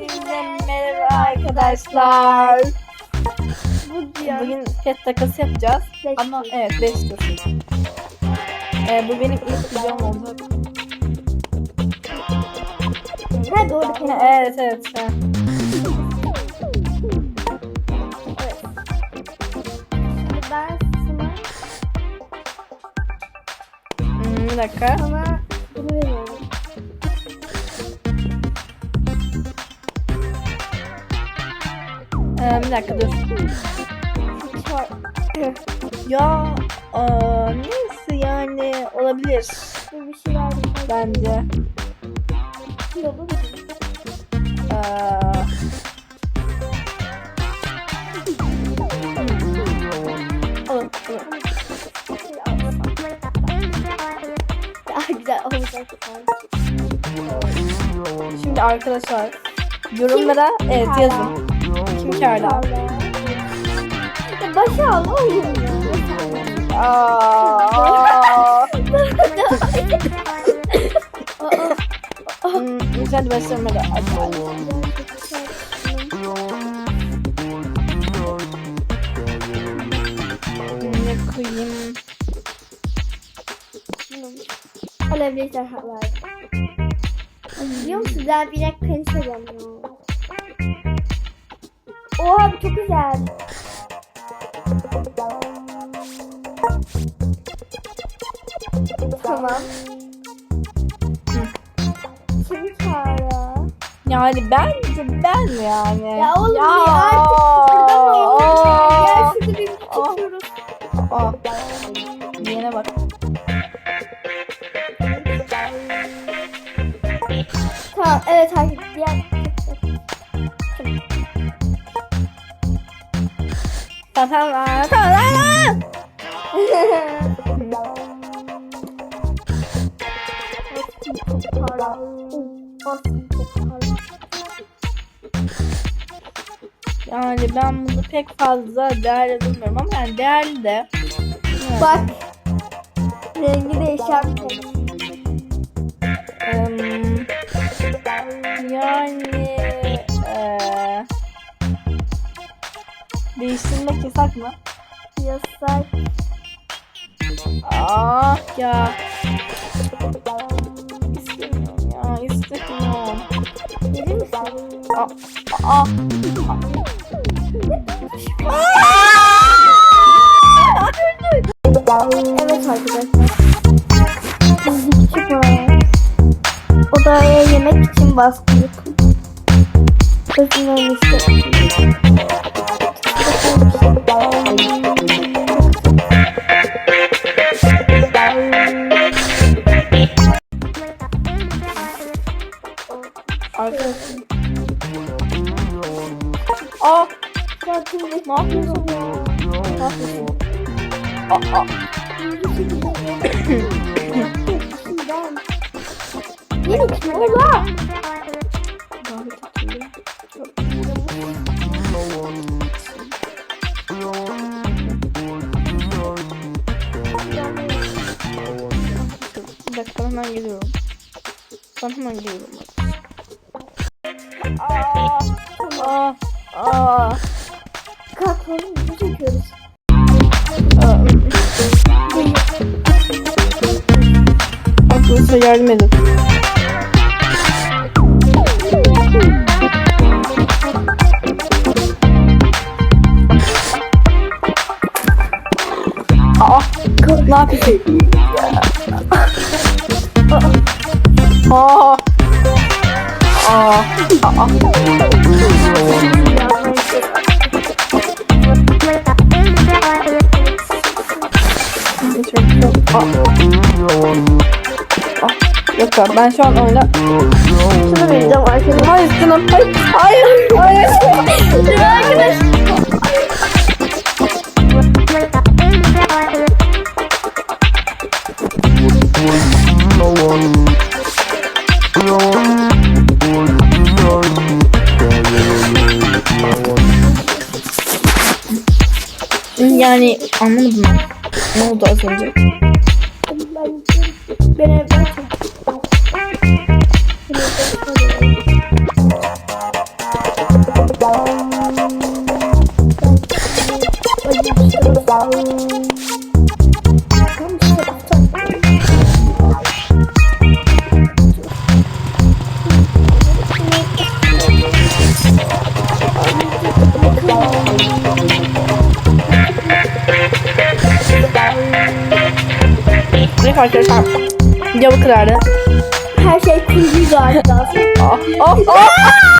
Hepinize merhaba arkadaşlar. Bugün Bugün pet takası yapacağız. Beş Ama tur. evet 5 tur. Ee, bu benim ilk videom olacak. ha doğru Ha, evet evet. ha. Evet. Şimdi ben sana, Hmm, bir dakika. sana bunu veriyorum. Ee, bir dakika dur. Ya aa, neyse yani olabilir bence. Olacak. Şimdi arkadaşlar yorumlara evet yazın. Kim karda? Ya Başa al oğlum ya. Aa. Aa, Hmm, Hadi başlayalım hadi. Hadi. Ne koyayım? Olabilir ejderhalar. Biliyor musun? Ben bir dakika ya. Oha bu çok güzel. Tamam. Kim çağırıyor? Yani bence ben yani. Ya oğlum Ya. ya artık kıpırdamayın. Ya şurada bir tutuyoruz. Aa. Diyene bak. Tamam evet hayır. Tamam. Yani ben bunu pek fazla değerli bulmuyorum ama yani değerli de. Bak. Rengi değişen Em, yani değiştirmek yasak mı? yasak. Ah ya. İstemiyorum ya istemiyorum. Verir misin? Aa, aa. Evet arkadaşlar. Olarak odaya yemek için baskı yapın. Kızın öylesi. Arkadaşım. Aa, Sakin ne yapıyorsun ya? Ne yapıyorsun? Aa, aa. Yeni kim ola? Dakika hemen geliyorum. Ben hemen geliyorum. Aa, aa, aa. Kalk oğlum video çekiyoruz. Arkadaşlar yardım edin. Aa, ne yapıyorsun? Aa. Aa. Aa. Aa. Yok ya ben şu an oyna... Şunu vereceğim arkadaşlar. Hayır canım. Hayır. Hayır. Hayır. Arkadaş. Yani anlamadım. Ne oldu az önce? Arkadaşlar. Bu kadardı. Her şey kurguydu arkadaşlar. Ah, ah, ah.